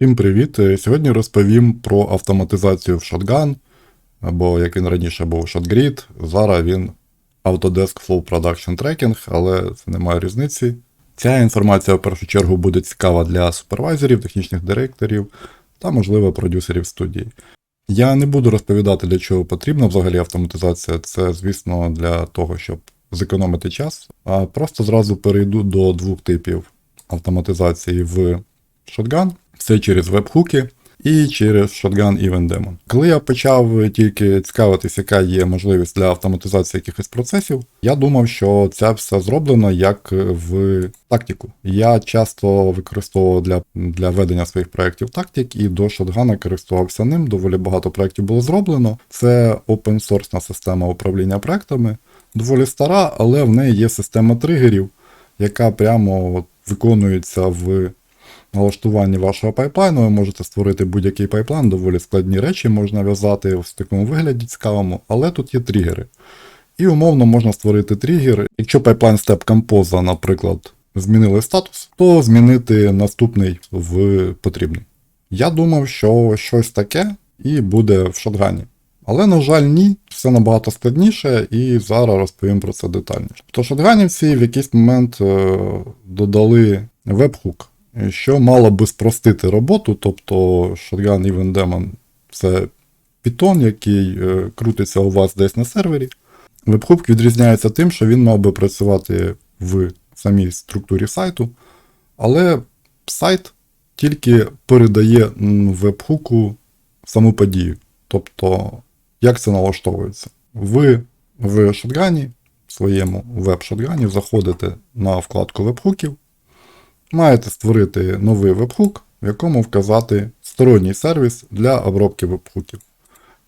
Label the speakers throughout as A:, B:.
A: Всім привіт! Е, Сьогодні розповім про автоматизацію в Shotgun, або як він раніше був ShotGrid, зараз він Autodesk Flow Production Tracking, але це не має різниці. Ця інформація в першу чергу буде цікава для супервайзерів, технічних директорів та, можливо, продюсерів студії. Я не буду розповідати, для чого потрібна взагалі автоматизація. Це, звісно, для того, щоб зекономити час, а просто зразу перейду до двох типів автоматизації в Shotgun. Це через веб-хуки і через Shotgun Event Daemon. Коли я почав тільки цікавитись, яка є можливість для автоматизації якихось процесів, я думав, що це все зроблено як в тактику. Я часто використовував для, для ведення своїх проєктів тактик, і до Shotgun користувався ним. Доволі багато проєктів було зроблено. Це open source система управління проектами, доволі стара, але в неї є система тригерів, яка прямо виконується в налаштуванні вашого пайплайну. Ви можете створити будь-який пайплайн, доволі складні речі можна в'язати в такому вигляді цікавому, але тут є тригери. І умовно можна створити тригер. Якщо пайплайн Step Compose, наприклад, змінили статус, то змінити наступний в потрібний. Я думав, що щось таке і буде в шотгані. Але, на жаль, ні, все набагато складніше, і зараз розповім про це детальніше. То шотганівці в якийсь момент е, додали веб-хук, що мало би спростити роботу, тобто Shotgun Event Daemon це Python, який е, крутиться у вас десь на сервері. Вебхук відрізняється тим, що він мав би працювати в самій структурі сайту, але сайт тільки передає вебхуку саму подію. Тобто, як це налаштовується? Ви в шотгані, в своєму веб-шотгані заходите на вкладку вебхуків, маєте створити новий вебхук, в якому вказати сторонній сервіс для обробки вебхуків.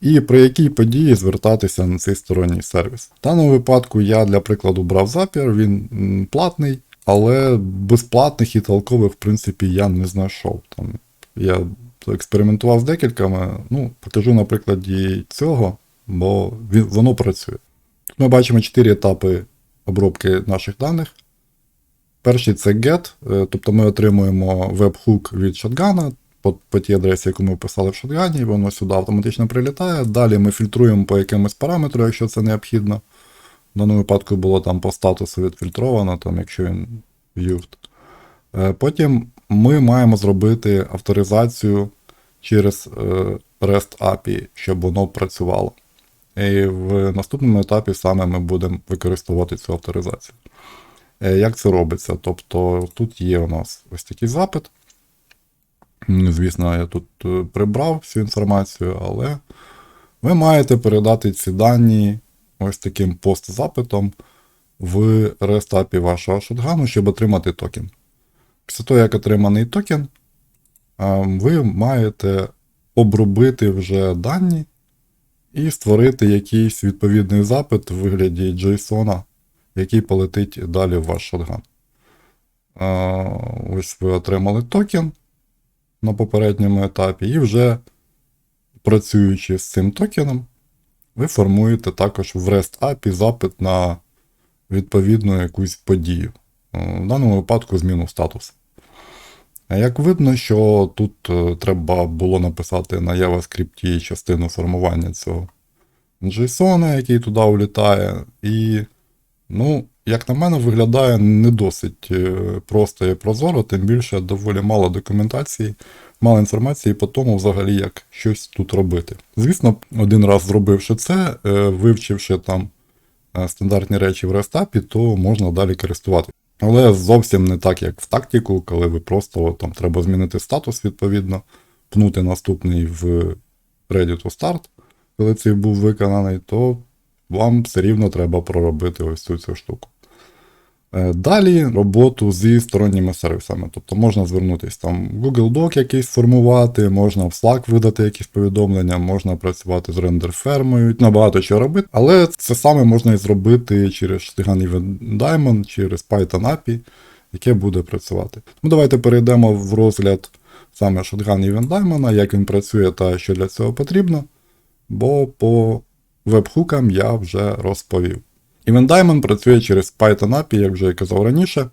A: І при якій події звертатися на цей сторонній сервіс. В даному випадку я для прикладу брав Zapier, він платний, але безплатних і толкових, в принципі, я не знайшов. Там я експериментував з декількома, ну, покажу на прикладі цього, бо воно працює. Тут ми бачимо 4 етапи обробки наших даних. Перший це get, е, тобто ми отримуємо веб-хук від шотгана по, по тій адресі, яку ми вписали в шотгані, воно сюди автоматично прилітає. Далі ми фільтруємо по якимось параметру, якщо це необхідно. В даному випадку було там по статусу відфільтровано, там, якщо він viewed. Е, Потім ми маємо зробити авторизацію через е, REST API, щоб воно працювало. І в наступному етапі саме ми будемо використовувати цю авторизацію. Е, Як це робиться? Тобто тут є у нас ось такий запит. Звісно, я тут е, прибрав всю інформацію, але ви маєте передати ці дані ось таким пост-запитом в API вашого шотгану, щоб отримати токен. Після того, як отриманий токен, ви маєте обробити вже дані і створити якийсь відповідний запит у вигляді JSON, який полетить далі в ваш шотган. Ось ви отримали токен на попередньому етапі, і вже працюючи з цим токеном, ви формуєте також в REST API запит на відповідну якусь подію. В даному випадку зміну статусу. Як видно, що тут е, треба було написати на JavaScript частину формування цього JSON, який туди влітає, і, ну, як на мене, виглядає не досить е, просто і прозоро, тим більше доволі мало документації, мало інформації по тому, взагалі, як щось тут робити. Звісно, один раз зробивши це, е, вивчивши там е, стандартні речі в API, то можна далі користуватися. Але зовсім не так, як в тактику, коли ви просто там треба змінити статус відповідно, пнути наступний в Ready to Start, коли цей був виконаний, то вам все рівно треба проробити ось цю, цю штуку. Е, Далі роботу зі сторонніми сервісами. Тобто можна звернутися там в Google Doc якийсь формувати, можна в Slack видати якісь повідомлення, можна працювати з рендер-фермою, набагато чого робити. Але це саме можна і зробити через Shotgun Event Daemon, через Python API, яке буде працювати. Ну, Давайте перейдемо в розгляд саме Shotgun Event Daemon, як він працює та що для цього потрібно. Бо по вебхукам я вже розповів. Event працює через Python API, як вже я казав раніше.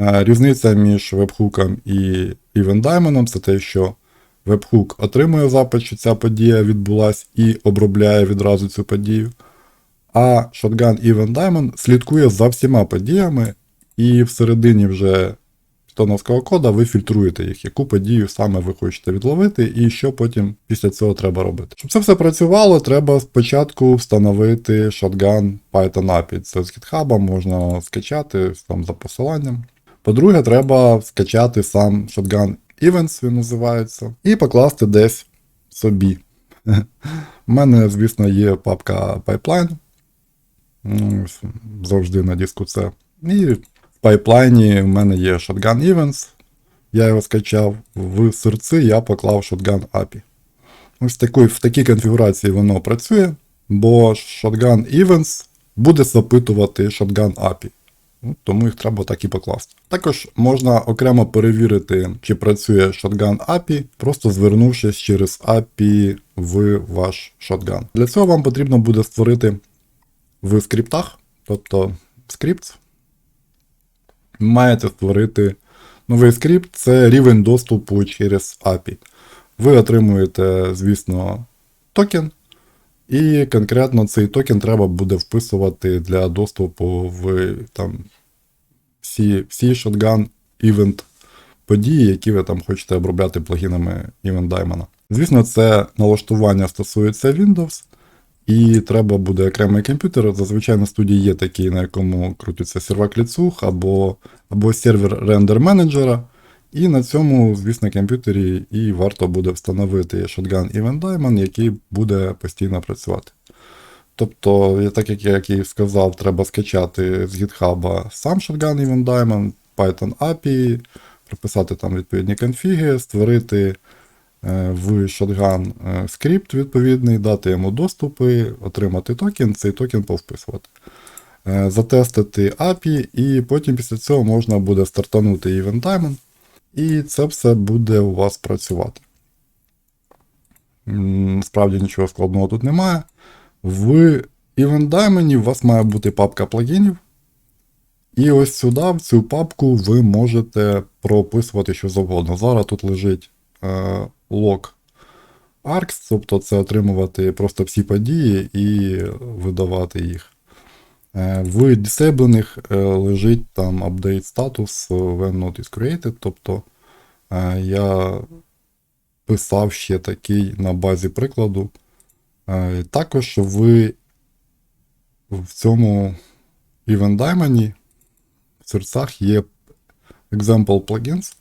A: Е, Різниця між вебхуком і Event це те, що Webhook отримує запит, що ця подія відбулась і обробляє відразу цю подію. А Shotgun Event Diamond слідкує за всіма подіями, і всередині вже питоновського кода ви фільтруєте їх, яку подію саме ви хочете відловити, і що потім після цього треба робити. Щоб це все працювало, треба спочатку встановити Shotgun Python API. Це з GitHub можна скачати там за посиланням. По-друге, треба скачати сам Shotgun Events, він називається, і покласти десь собі. У мене, звісно, є папка Pipeline. Ну, Завжди на диску це. І пайплайні в мене є Shotgun Events. Я його скачав. В серці я поклав Shotgun API. Ось в такій, в такій конфігурації воно працює, бо Shotgun Events буде запитувати Shotgun API. Ну, Тому їх треба так і покласти. Також можна окремо перевірити, чи працює Shotgun API, просто звернувшись через API в ваш Shotgun. Для цього вам потрібно буде створити в скриптах, тобто скрипт, маєте створити новий скрипт, це рівень доступу через API. Ви отримуєте, звісно, токен, і конкретно цей токен треба буде вписувати для доступу в там, всі, всі shotgun event події, які ви там хочете обробляти плагінами Event Diamond. Звісно, це налаштування стосується Windows. І треба буде окремий комп'ютер. Зазвичай на студії є такий, на якому крутиться сервак ліцух або, або сервер рендер менеджера. І на цьому, звісно, комп'ютері і варто буде встановити Shotgun Event Diamond, який буде постійно працювати. Тобто, так як я як і сказав, треба скачати з GitHub сам Shotgun Event Diamond, Python API, прописати там відповідні конфіги, створити в Shotgun е, скрипт відповідний, дати йому доступи, отримати токен, цей токен повписувати. Е, Затестити API, і потім після цього можна буде стартанути Event Diamond, і це все буде у вас працювати. М, Справді нічого складного тут немає. В Event Diamond у вас має бути папка плагінів. І ось сюди, в цю папку, ви можете прописувати що завгодно. Зараз тут лежить е, лог ARCS, тобто це отримувати просто всі події і видавати їх. Е, в дисейблених е, лежить там update status when not is created, тобто е, я писав ще такий на базі прикладу. Е, Також ви в цьому Event Diamond в серцях є example plugins.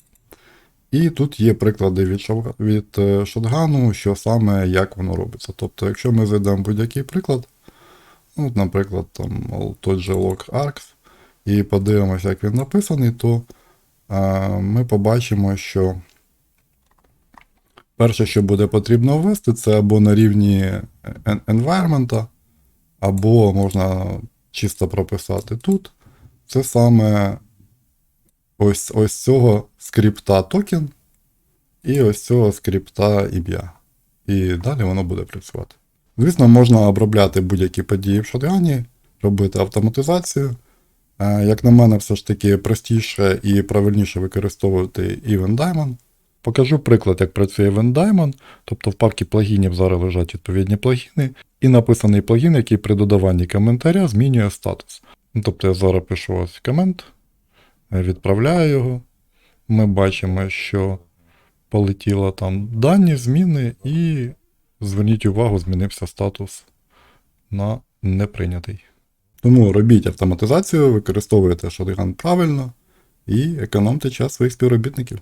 A: І тут є приклади від, шов- від е, шотгану, що саме як воно робиться. Тобто, якщо ми зайдемо будь-який приклад, ну, наприклад, там той же log arcs, і подивимося, як він написаний, то е, ми побачимо, що перше, що буде потрібно ввести, це або на рівні environment, або можна чисто прописати тут. Це саме ось, ось цього скрипта токен і ось цього скрипта ім'я. І далі воно буде працювати. Звісно, можна обробляти будь-які події в шотгані, робити автоматизацію. Е, Як на мене, все ж таки простіше і правильніше використовувати Event Diamond. Покажу приклад, як працює Event Diamond. Тобто в папці плагінів зараз лежать відповідні плагіни, і написаний плагін, який при додаванні коментаря змінює статус. Ну, Тобто я зараз пишу ось комент, відправляю його. Ми бачимо, що полетіло там дані, зміни, і зверніть увагу, змінився статус на неприйнятий. Тому робіть автоматизацію, використовуйте шотган правильно і економте час своїх співробітників.